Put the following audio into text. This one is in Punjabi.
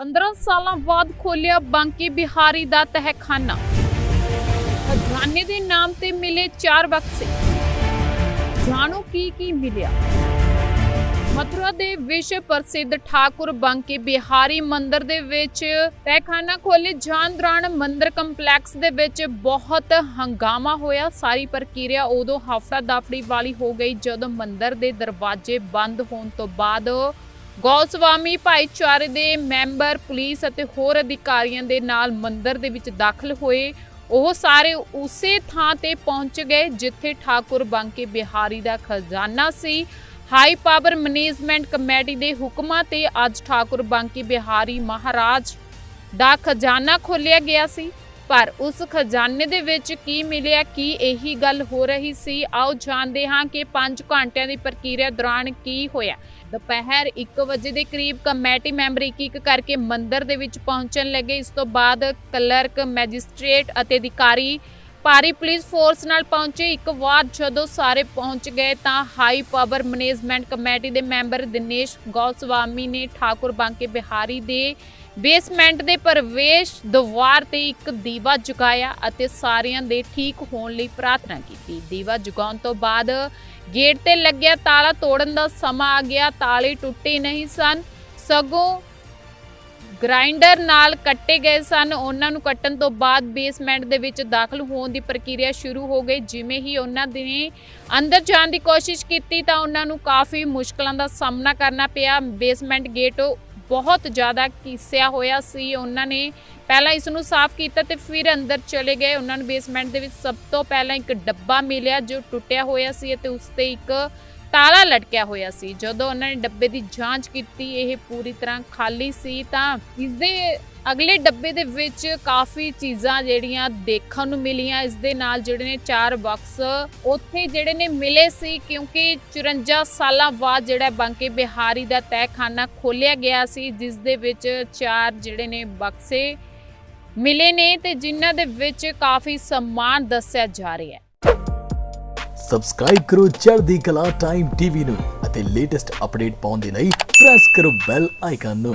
15 ਸਾਲਾਂ ਬਾਅਦ ਖੋਲਿਆ ਬਾਂਕੀ ਬਿਹਾਰੀ ਦਾ ਤਹਿਖਾਨਾ। ਖਜ਼ਾਨੇ ਦੇ ਨਾਮ ਤੇ ਮਿਲੇ ਚਾਰ ਬਕਸੇ। ਜਾਣੋ ਕੀ ਕੀ ਮਿਲਿਆ? ਮਥੁਰਾ ਦੇ ਵਿਸ਼ਵ ਪ੍ਰਸਿੱਧ ਠਾਕੁਰ ਬਾਂਕੇ ਬਿਹਾਰੀ ਮੰਦਿਰ ਦੇ ਵਿੱਚ ਤਹਿਖਾਨਾ ਖੋਲੇ ਜਾਣ ਦੌਰਾਨ ਮੰਦਿਰ ਕੰਪਲੈਕਸ ਦੇ ਵਿੱਚ ਬਹੁਤ ਹੰਗਾਮਾ ਹੋਇਆ। ਸਾਰੀ ਪ੍ਰਕਿਰਿਆ ਉਦੋਂ ਹਫਤਾ ਦਾਫੜੀ ਵਾਲੀ ਹੋ ਗਈ ਜਦੋਂ ਮੰਦਿਰ ਦੇ ਦਰਵਾਜ਼ੇ ਬੰਦ ਹੋਣ ਤੋਂ ਬਾਅਦ ਗੌਸਵਾਮੀ ਭਾਈਚਾਰੇ ਦੇ ਮੈਂਬਰ, ਪੁਲਿਸ ਅਤੇ ਹੋਰ ਅਧਿਕਾਰੀਆਂ ਦੇ ਨਾਲ ਮੰਦਿਰ ਦੇ ਵਿੱਚ ਦਾਖਲ ਹੋਏ। ਉਹ ਸਾਰੇ ਉਸੇ ਥਾਂ ਤੇ ਪਹੁੰਚ ਗਏ ਜਿੱਥੇ ਠਾਕੁਰ ਬਾਂਕੇ ਬਿਹਾਰੀ ਦਾ ਖਜ਼ਾਨਾ ਸੀ। ਹਾਈ ਪਾਵਰ ਮੈਨੇਜਮੈਂਟ ਕਮੇਟੀ ਦੇ ਹੁਕਮਾਂ ਤੇ ਅੱਜ ਠਾਕੁਰ ਬਾਂਕੇ ਬਿਹਾਰੀ ਮਹਾਰਾਜ ਦਾ ਖਜ਼ਾਨਾ ਖੋਲਿਆ ਗਿਆ ਸੀ। ਪਰ ਉਸ ਖਜ਼ਾਨੇ ਦੇ ਵਿੱਚ ਕੀ ਮਿਲਿਆ, ਕੀ ਇਹੀ ਗੱਲ ਹੋ ਰਹੀ ਸੀ? ਆਓ ਜਾਣਦੇ ਹਾਂ ਕਿ 5 ਘੰਟਿਆਂ ਦੀ ਪ੍ਰਕਿਰਿਆ ਦੌਰਾਨ ਕੀ ਹੋਇਆ। ਦੁਪਹਿਰ 1 ਵਜੇ ਦੇ ਕਰੀਬ ਕਮੇਟੀ ਮੈਂਬਰ ਇੱਕ ਇੱਕ ਕਰਕੇ ਮੰਦਰ ਦੇ ਵਿੱਚ ਪਹੁੰਚਣ ਲੱਗੇ। ਇਸ ਤੋਂ ਬਾਅਦ ਕਲਰਕ, ਮੈਜਿਸਟ੍ਰੇਟ ਅਤੇ ਅਧਿਕਾਰੀ ਭਾਰੀ ਪੁਲਿਸ ਫੋਰਸ ਨਾਲ ਪਹੁੰਚੇ। ਇੱਕ ਵਾਰ ਜਦੋਂ ਸਾਰੇ ਪਹੁੰਚ ਗਏ ਤਾਂ ਹਾਈ ਪਾਵਰ ਮੈਨੇਜਮੈਂਟ ਕਮੇਟੀ ਦੇ ਮੈਂਬਰ ਦਿਨੇਸ਼ ਗੌਸਵਾਮੀ ਨੇ ਠਾਕੁਰ ਬਾਂਕੇ ਬਿਹਾਰੀ ਦੇ ਬੇਸਮੈਂਟ ਦੇ ਪ੍ਰਵੇਸ਼ ਦੁਆਰ ਤੇ ਇੱਕ ਦੀਵਾ ਜਗਾਇਆ ਅਤੇ ਸਾਰਿਆਂ ਦੇ ਠੀਕ ਹੋਣ ਲਈ ਪ੍ਰਾਰਥਨਾ ਕੀਤੀ। ਦੀਵਾ ਜਗਾਉਣ ਤੋਂ ਬਾਅਦ ਗੇਟ ਤੇ ਲੱਗਿਆ ਤਾਲਾ ਤੋੜਨ ਦਾ ਸਮਾਂ ਆ ਗਿਆ। ਤਾਲੇ ਟੁੱਟੇ ਨਹੀਂ ਸਨ। ਸਗੋਂ ਗ੍ਰਾਈਂਡਰ ਨਾਲ ਕੱਟੇ ਗਏ ਸਨ। ਉਹਨਾਂ ਨੂੰ ਕੱਟਣ ਤੋਂ ਬਾਅਦ ਬੇਸਮੈਂਟ ਦੇ ਵਿੱਚ ਦਾਖਲ ਹੋਣ ਦੀ ਪ੍ਰਕਿਰਿਆ ਸ਼ੁਰੂ ਹੋ ਗਈ। ਜਿਵੇਂ ਹੀ ਉਹਨਾਂ ਨੇ ਅੰਦਰ ਜਾਣ ਦੀ ਕੋਸ਼ਿਸ਼ ਕੀਤੀ ਤਾਂ ਉਹਨਾਂ ਨੂੰ ਕਾਫੀ ਮੁਸ਼ਕਲਾਂ ਦਾ ਸਾਹਮਣਾ ਕਰਨਾ ਪਿਆ। ਬੇਸਮੈਂਟ ਗੇਟ ਬਹੁਤ ਜ਼ਿਆਦਾ ਕੀਸਿਆ ਹੋਇਆ ਸੀ। ਉਹਨਾਂ ਨੇ ਪਹਿਲਾਂ ਇਸ ਨੂੰ ਸਾਫ਼ ਕੀਤਾ ਤੇ ਫਿਰ ਅੰਦਰ ਚਲੇ ਗਏ। ਉਹਨਾਂ ਨੂੰ ਬੇਸਮੈਂਟ ਦੇ ਵਿੱਚ ਸਭ ਤੋਂ ਪਹਿਲਾਂ ਇੱਕ ਡੱਬਾ ਮਿਲਿਆ ਜੋ ਟੁੱਟਿਆ ਹੋਇਆ ਸੀ ਅਤੇ ਉਸ ਤੇ ਇੱਕ ਤਾਲਾ ਲਟਕਿਆ ਹੋਇਆ ਸੀ। ਜਦੋਂ ਉਹਨਾਂ ਨੇ ਡੱਬੇ ਦੀ ਜਾਂਚ ਕੀਤੀ, ਇਹ ਪੂਰੀ ਤਰ੍ਹਾਂ ਖਾਲੀ ਸੀ ਤਾਂ ਇਸ ਦੇ ਅਗਲੇ ਡੱਬੇ ਦੇ ਵਿੱਚ ਕਾਫੀ ਚੀਜ਼ਾਂ ਜਿਹੜੀਆਂ ਦੇਖਣ ਨੂੰ ਮਿਲੀਆਂ। ਇਸ ਦੇ ਨਾਲ ਜਿਹੜੇ ਨੇ ਚਾਰ ਬਾਕਸ ਉੱਥੇ ਜਿਹੜੇ ਨੇ ਮਿਲੇ ਸੀ ਕਿਉਂਕਿ 54 ਸਾਲਾਂ ਬਾਅਦ ਜਿਹੜਾ ਬੰਕੇ ਬਿਹਾਰੀ ਦਾ ਤਹਿਖਾਨਾ ਖੋਲਿਆ ਗਿਆ ਸੀ, ਜਿਸ ਦੇ ਵਿੱਚ ਚਾਰ ਜਿਹੜੇ ਨੇ ਬਕਸੇ ਮਿਲੇ ਨੇ ਤੇ ਜਿਨ੍ਹਾਂ ਦੇ ਵਿੱਚ ਕਾਫੀ ਸਮਾਨ ਦੱਸਿਆ ਜਾ ਰਿਹਾ ਹੈ। ਸਬਸਕ੍ਰਾਈਬ ਕਰੋ ਚੜ੍ਹਦੀ ਕਲਾ ਟਾਈਮ ਟੀਵੀ ਨੂੰ ਅਤੇ ਲੇਟੈਸਟ ਅਪਡੇਟ ਪਾਉਣ ਦੇ ਲਈ ਪ੍ਰੈਸ ਕਰੋ ਬੈਲ ਆਈਕਨ ਨੂੰ।